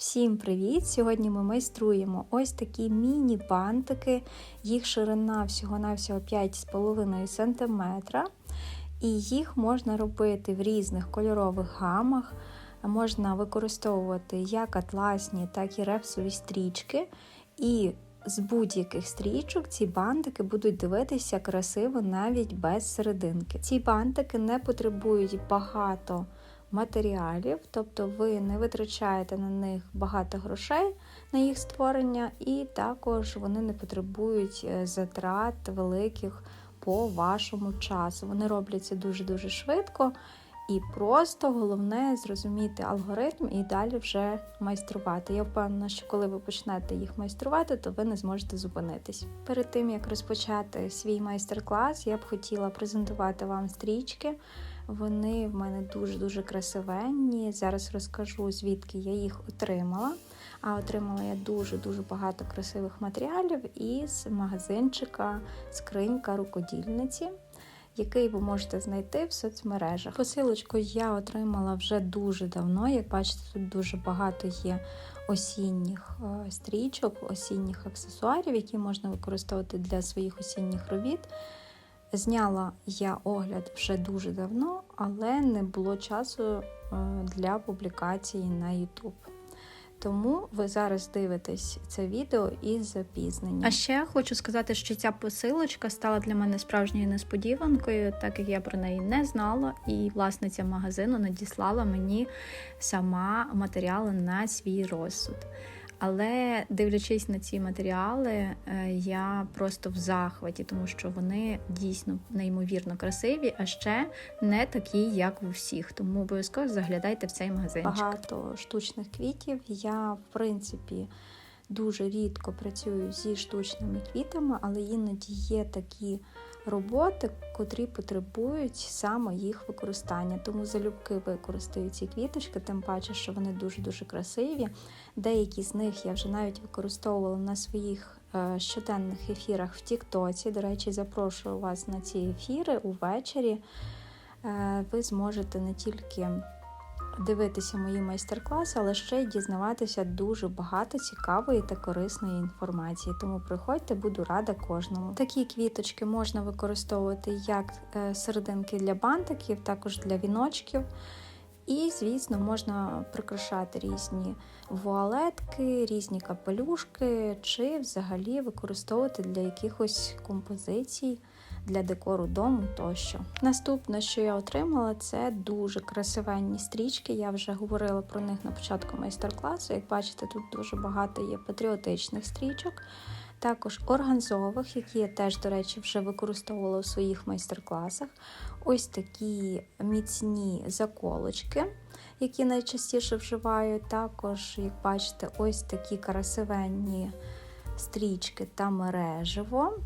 Всім привіт! Сьогодні ми майструємо ось такі міні-бантики. Їх ширина всього-навсього 5,5 см. І їх можна робити в різних кольорових гамах. Можна використовувати як атласні, так і репсові стрічки. І з будь-яких стрічок ці бантики будуть дивитися красиво навіть без серединки. Ці бантики не потребують багато матеріалів, тобто ви не витрачаєте на них багато грошей на їх створення, і також вони не потребують е, затрат великих по вашому часу. Вони робляться дуже-дуже швидко. І просто головне зрозуміти алгоритм і далі вже майструвати. Я впевнена, що коли ви почнете їх майструвати, то ви не зможете зупинитись. Перед тим як розпочати свій майстер-клас, я б хотіла презентувати вам стрічки. Вони в мене дуже-дуже красивенні. Зараз розкажу, звідки я їх отримала. А отримала я дуже-дуже багато красивих матеріалів із магазинчика Скринька рукодільниці, який ви можете знайти в соцмережах. Посилочку я отримала вже дуже давно. Як бачите, тут дуже багато є осінніх е, стрічок, осінніх аксесуарів, які можна використовувати для своїх осінніх робіт. Зняла я огляд вже дуже давно, але не було часу е, для публікації на YouTube. Тому ви зараз дивитесь це відео із запізненням. А ще хочу сказати, що ця посилочка стала для мене справжньою несподіванкою, так як я про неї не знала, і власниця магазину надіслала мені сама матеріали на свій розсуд. Але дивлячись на ці матеріали, е, я просто в захваті, тому що вони дійсно неймовірно красиві, а ще не такі, як у всіх. Тому обов'язково заглядайте в цей магазинчик. Багато штучних квітів. Я, в принципі, дуже рідко працюю зі штучними квітами, але іноді є такі роботи, котрі потребують саме їх використання. Тому залюбки використаю ці квіточки, тим паче, що вони дуже-дуже красиві. Деякі з них я вже навіть використовувала на своїх е, щоденних ефірах в Тіктоці. До речі, запрошую вас на ці ефіри увечері. Е, ви зможете не тільки дивитися мої майстер-класи, але ще й дізнаватися дуже багато цікавої та корисної інформації. Тому приходьте, буду рада кожному. Такі квіточки можна використовувати як е, серединки для бантиків, також для віночків. І, звісно, можна прикрашати різні вуалетки, різні капелюшки, чи взагалі використовувати для якихось композицій для декору дому тощо. Наступне, що я отримала, це дуже красивенні стрічки. Я вже говорила про них на початку майстер-класу. Як бачите, тут дуже багато є патріотичних стрічок. Також органзових, які я теж, до речі, вже використовувала у своїх майстер-класах. Ось такі міцні заколочки, які найчастіше вживаю. Також, як бачите, ось такі красивенні стрічки та мереживо.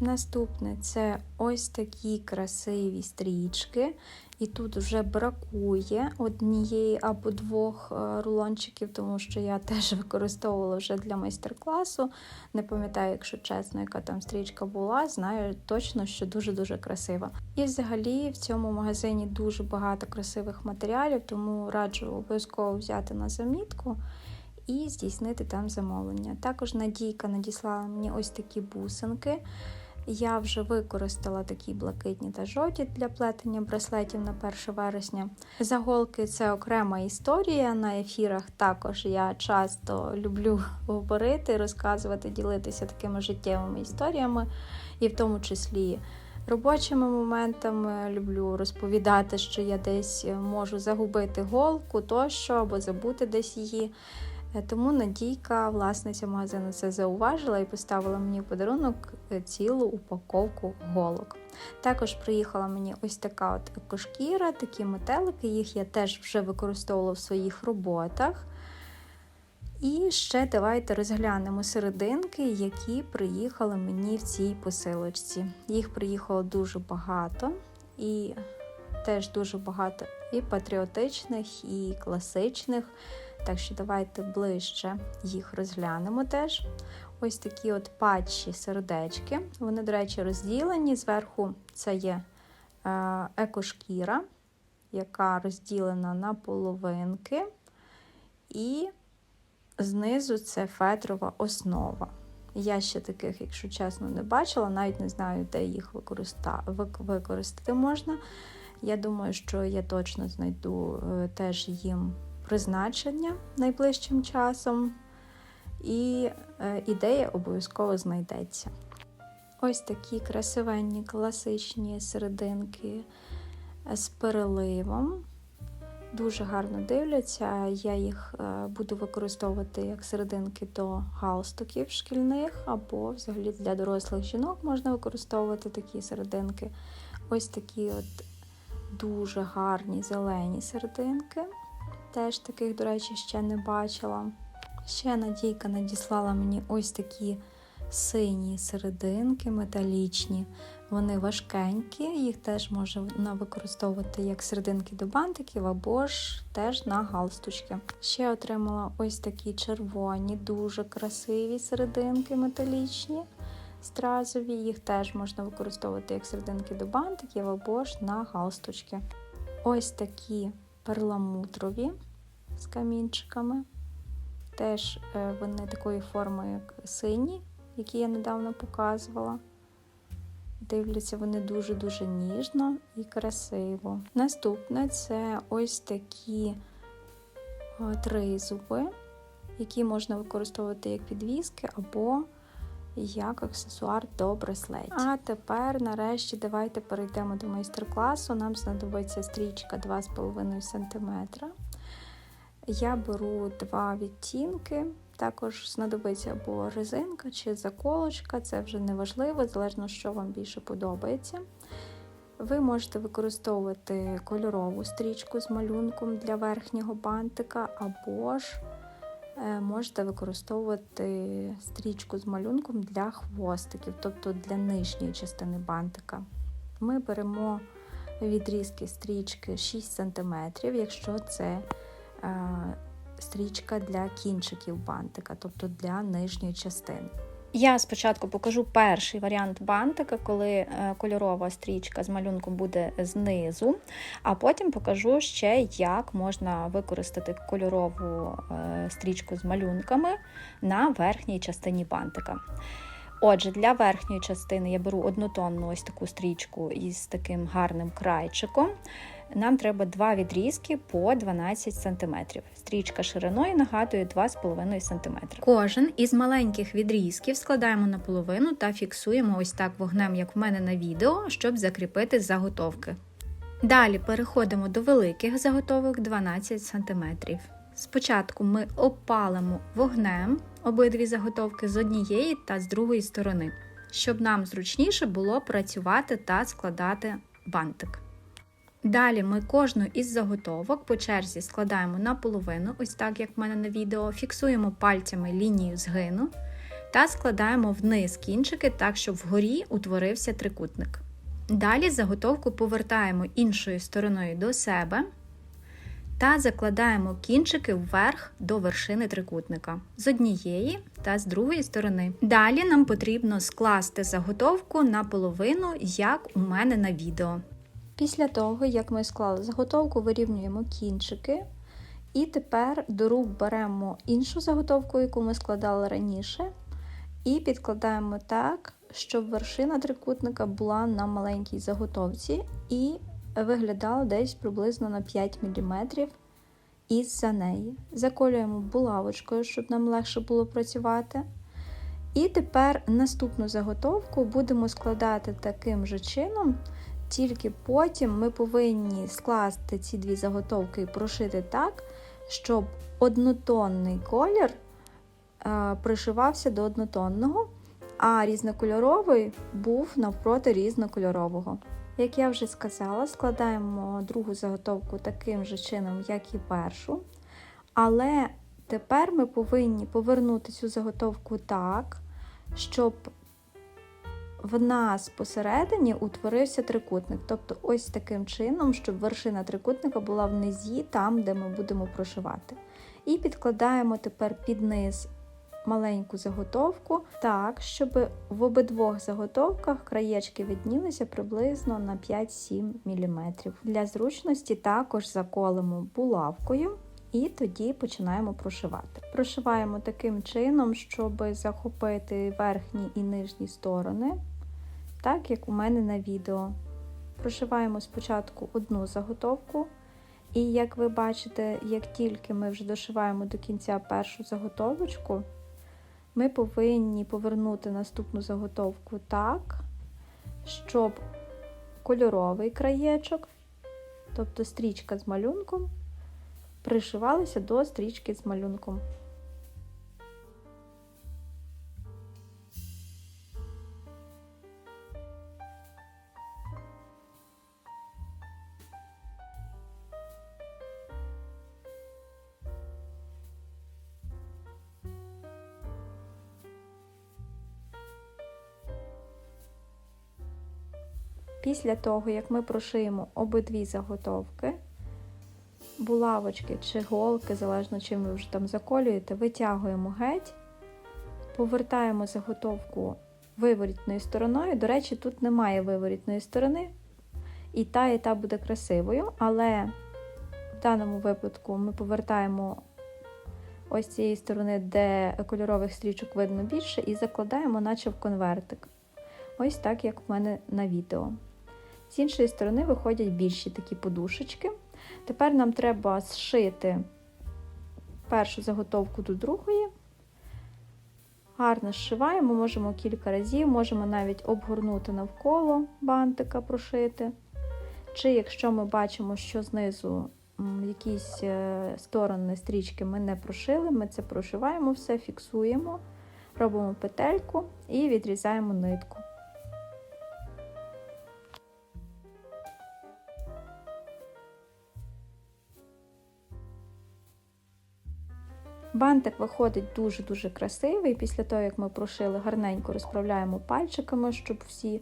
Наступне це ось такі красиві стрічки. І тут вже бракує однієї або двох е, рулончиків, тому що я теж використовувала вже для майстер-класу. Не пам'ятаю, якщо чесно, яка там стрічка була, знаю точно, що дуже-дуже красива. І взагалі в цьому магазині дуже багато красивих матеріалів, тому раджу обов'язково взяти на замітку. І здійснити там замовлення. Також Надійка надіслала мені ось такі бусинки. Я вже використала такі блакитні та жовті для плетення браслетів на 1 вересня. Заголки це окрема історія. На ефірах також я часто люблю говорити, розказувати, ділитися такими життєвими історіями, і в тому числі. Робочими моментами люблю розповідати, що я десь можу загубити голку тощо або забути десь її. Е, тому Надійка, власниця магазину, це зауважила і поставила мені в подарунок е, цілу упаковку голок. Також приїхала мені ось така от екошкіра, такі метелики, їх я теж вже використовувала в своїх роботах. І ще давайте розглянемо серединки, які приїхали мені в цій посилочці. Їх приїхало дуже багато, і теж дуже багато і патріотичних, і класичних. Так що давайте ближче їх розглянемо теж. Ось такі от патчі сердечки. Вони, до речі, розділені. Зверху це є е, екошкіра, яка розділена на половинки. І знизу це фетрова основа. Я ще таких, якщо чесно, не бачила, навіть не знаю, де їх використати можна. Я думаю, що я точно знайду е, теж їм призначення найближчим часом, і е, ідея обов'язково знайдеться. Ось такі красивенні класичні серединки з переливом. Дуже гарно дивляться. Я їх е, буду використовувати як серединки до галстуків шкільних, або взагалі для дорослих жінок можна використовувати такі серединки. Ось такі от дуже гарні зелені серединки. Теж таких, до речі, ще не бачила. Ще Надійка надіслала мені ось такі сині серединки металічні. Вони важкенькі, їх теж можна використовувати як серединки до бантиків або ж теж на галстучки. Ще отримала ось такі червоні, дуже красиві серединки металічні, стразові. Їх теж можна використовувати як серединки до бантиків або ж на галстучки. Ось такі перламутрові з камінчиками. Теж е, вони такої форми, як сині, які я недавно показувала. Дивляться вони дуже-дуже ніжно і красиво. Наступне це ось такі е, тризуби, які можна використовувати як підвіски або як аксесуар до браслетів. А тепер, нарешті, давайте перейдемо до майстер-класу. Нам знадобиться стрічка 2,5 см. Я беру два відтінки. Також знадобиться або резинка чи заколочка, це вже не важливо, залежно, що вам більше подобається. Ви можете використовувати кольорову стрічку з малюнком для верхнього бантика, або ж можете використовувати стрічку з малюнком для хвостиків, тобто для нижньої частини бантика. Ми беремо відрізки стрічки 6 см, якщо це е, стрічка для кінчиків бантика, тобто для нижньої частини. Я спочатку покажу перший варіант бантика, коли е, кольорова стрічка з малюнком буде знизу, а потім покажу ще, як можна використати кольорову е, стрічку з малюнками на верхній частині бантика. Отже, для верхньої частини я беру однотонну ось таку стрічку із таким гарним крайчиком. Нам треба два відрізки по 12 см. Стрічка шириною нагадує 2,5 см. Кожен із маленьких відрізків складаємо наполовину та фіксуємо ось так вогнем, як в мене на відео, щоб закріпити заготовки. Далі переходимо до великих заготовок 12 см. Спочатку ми опалимо вогнем обидві заготовки з однієї та з другої сторони, щоб нам зручніше було працювати та складати бантик. Далі ми кожну із заготовок по черзі складаємо наполовину, ось так як в мене на відео, фіксуємо пальцями лінію згину та складаємо вниз кінчики так, щоб вгорі утворився трикутник. Далі заготовку повертаємо іншою стороною до себе та закладаємо кінчики вверх до вершини трикутника з однієї та з другої сторони. Далі нам потрібно скласти заготовку наполовину, як у мене на відео. Після того, як ми склали заготовку, вирівнюємо кінчики. І тепер до рук беремо іншу заготовку, яку ми складали раніше, і підкладаємо так, щоб вершина трикутника була на маленькій заготовці і виглядала десь приблизно на 5 мм із-за неї. Заколюємо булавочкою, щоб нам легше було працювати. І тепер наступну заготовку будемо складати таким же чином. Тільки потім ми повинні скласти ці дві заготовки і прошити так, щоб однотонний колір е, пришивався до однотонного, а різнокольоровий був навпроти різнокольорового. Як я вже сказала, складаємо другу заготовку таким же чином, як і першу. Але тепер ми повинні повернути цю заготовку так, щоб в нас посередині утворився трикутник. Тобто, ось таким чином, щоб вершина трикутника була в низі, там, де ми будемо прошивати. І підкладаємо тепер під низ маленьку заготовку, так, щоб в обидвох заготовках краєчки віднілися приблизно на 5-7 мм. Для зручності також заколимо булавкою. І тоді починаємо прошивати. Прошиваємо таким чином, щоб захопити верхні і нижні сторони, так як у мене на відео. Прошиваємо спочатку одну заготовку, і як ви бачите, як тільки ми вже дошиваємо до кінця першу заготовочку, ми повинні повернути наступну заготовку так, щоб кольоровий краєчок, тобто стрічка з малюнком, пришивалася до стрічки з малюнком. Після того, як ми прошиємо обидві заготовки, булавочки чи голки, залежно чим ви вже там заколюєте, витягуємо геть, повертаємо заготовку виворітною стороною. До речі, тут немає виворітної сторони, і та, і та буде красивою, але в даному випадку ми повертаємо ось цієї сторони, де кольорових стрічок видно більше, і закладаємо, наче в конвертик. Ось так, як в мене на відео. З іншої сторони виходять більші такі подушечки. Тепер нам треба зшити першу заготовку до другої. Гарно зшиваємо, можемо кілька разів, можемо навіть обгорнути навколо бантика, прошити. Чи якщо ми бачимо, що знизу якісь е, сторони стрічки ми не прошили, ми це прошиваємо все, фіксуємо, робимо петельку і відрізаємо нитку. Бантик виходить дуже-дуже красивий. Після того, як ми прошили, гарненько розправляємо пальчиками, щоб всі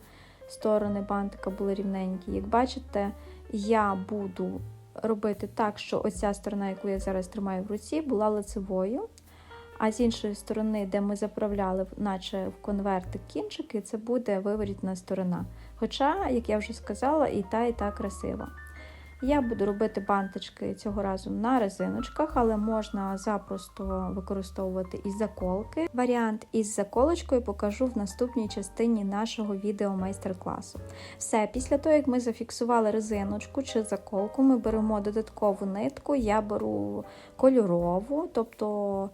сторони бантика були рівненькі. Як бачите, я буду робити так, що оця сторона, яку я зараз тримаю в руці, була лицевою. А з іншої сторони, де ми заправляли, наче в конвертик кінчики, це буде виворітна сторона. Хоча, як я вже сказала, і та, і та красива. Я буду робити бантички цього разу на резиночках, але можна запросто використовувати і заколки. Варіант із заколочкою покажу в наступній частині нашого відео майстер-класу. Все, після того, як ми зафіксували резиночку чи заколку, ми беремо додаткову нитку, я беру кольорову, тобто.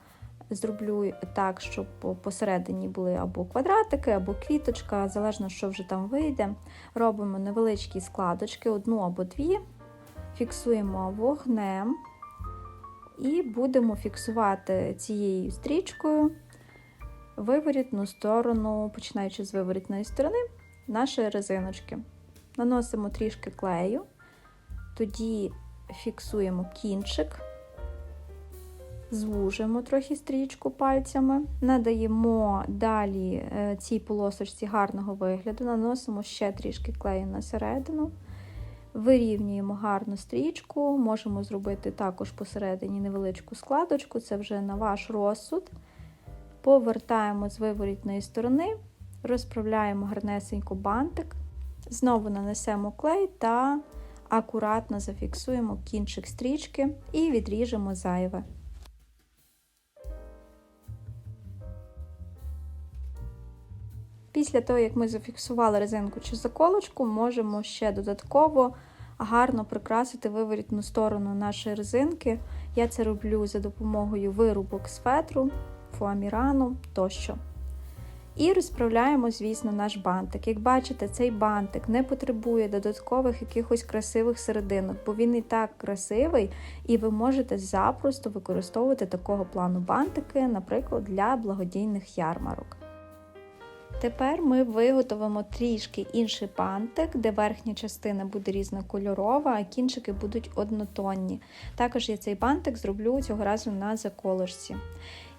Зроблю так, щоб посередині були або квадратики, або квіточка, залежно, що вже там вийде. Робимо невеличкі складочки, одну або дві фіксуємо вогнем і будемо фіксувати цією стрічкою виворітну сторону, починаючи з виворітної сторони нашої резиночки. Наносимо трішки клею, тоді фіксуємо кінчик, звужуємо трохи стрічку пальцями, надаємо далі е, цій полосочці гарного вигляду, наносимо ще трішки клею на середину. Вирівнюємо гарну стрічку, можемо зробити також посередині невеличку складочку, це вже на ваш розсуд. Повертаємо з виворітної сторони, розправляємо гарнесенько бантик, знову нанесемо клей та акуратно зафіксуємо кінчик стрічки і відріжемо зайве. Після того, як ми зафіксували резинку чи заколочку, можемо ще додатково гарно прикрасити виворітну сторону нашої резинки. Я це роблю за допомогою вирубок з фетру, фуамірану тощо. І розправляємо, звісно, наш бантик. Як бачите, цей бантик не потребує додаткових якихось красивих серединок, бо він і так красивий, і ви можете запросто використовувати такого плану бантики, наприклад, для благодійних ярмарок. Тепер ми виготовимо трішки інший бантик, де верхня частина буде різнокольорова, а кінчики будуть однотонні. Також я цей бантик зроблю цього разу на заколочці.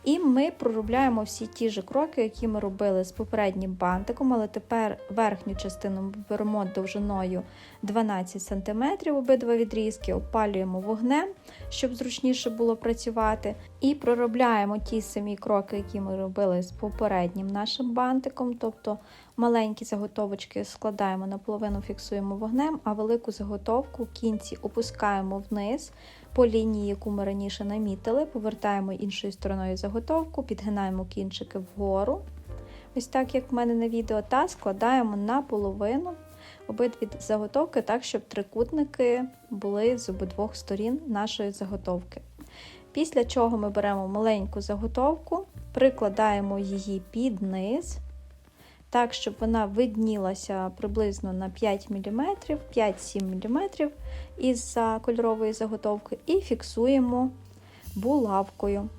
І ми проробляємо всі ті ж кроки, які ми робили з попереднім бантиком, але тепер верхню частину беремо довжиною 12 см обидва відрізки, опалюємо вогнем, щоб зручніше було працювати. І проробляємо ті самі кроки, які ми робили з попереднім нашим бантиком. Тобто маленькі заготовочки складаємо наполовину, фіксуємо вогнем, а велику заготовку в кінці опускаємо вниз по лінії, яку ми раніше намітили, повертаємо іншою стороною заготовку, підгинаємо кінчики вгору, ось так, як в мене на відео, та складаємо наполовину обидві заготовки так, щоб трикутники були з обидвох сторін нашої заготовки. Після чого ми беремо маленьку заготовку, прикладаємо її під низ, так, щоб вона виднілася приблизно на 5 мм, 5-7 мм із кольорової заготовки, і фіксуємо булавкою.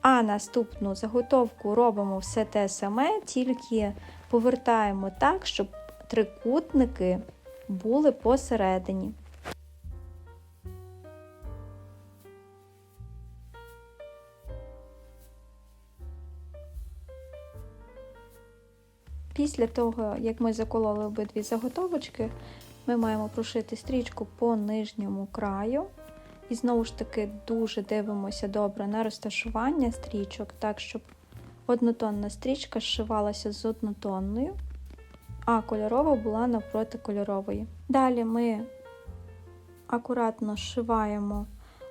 А наступну заготовку робимо все те саме, тільки повертаємо так, щоб трикутники були посередині. Після того, як ми закололи обидві заготовочки, ми маємо прошити стрічку по нижньому краю. І знову ж таки дуже дивимося добре на розташування стрічок, так, щоб однотонна стрічка зшивалася з однотонною, а кольорова була навпроти кольорової. Далі ми акуратно зшиваємо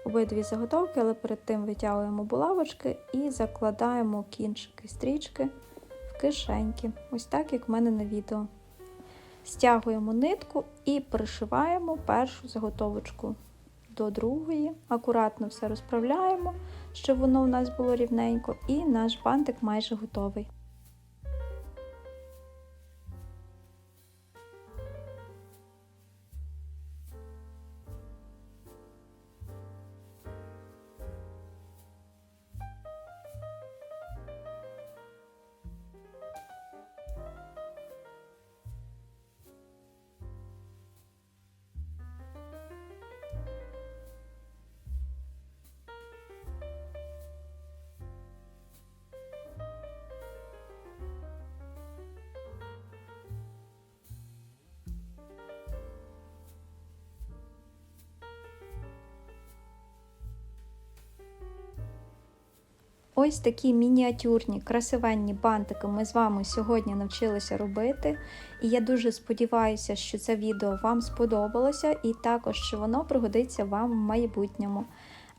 обидві заготовки, але перед тим витягуємо булавочки і закладаємо кінчики стрічки кишеньки. Ось так, як в мене на відео. Стягуємо нитку і пришиваємо першу заготовочку до другої. Акуратно все розправляємо, щоб воно у нас було рівненько, і наш бантик майже готовий. Ось такі мініатюрні красивенні бантики ми з вами сьогодні навчилися робити. І я дуже сподіваюся, що це відео вам сподобалося, і також що воно пригодиться вам в майбутньому.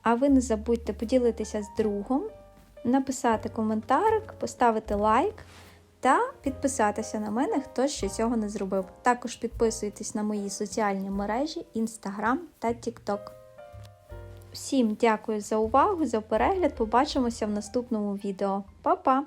А ви не забудьте поділитися з другом, написати коментарик, поставити лайк та підписатися на мене, хто ще цього не зробив. Також підписуйтесь на мої соціальні мережі Instagram та TikTok. Всім дякую за увагу, за перегляд. Побачимося в наступному відео. Па-па!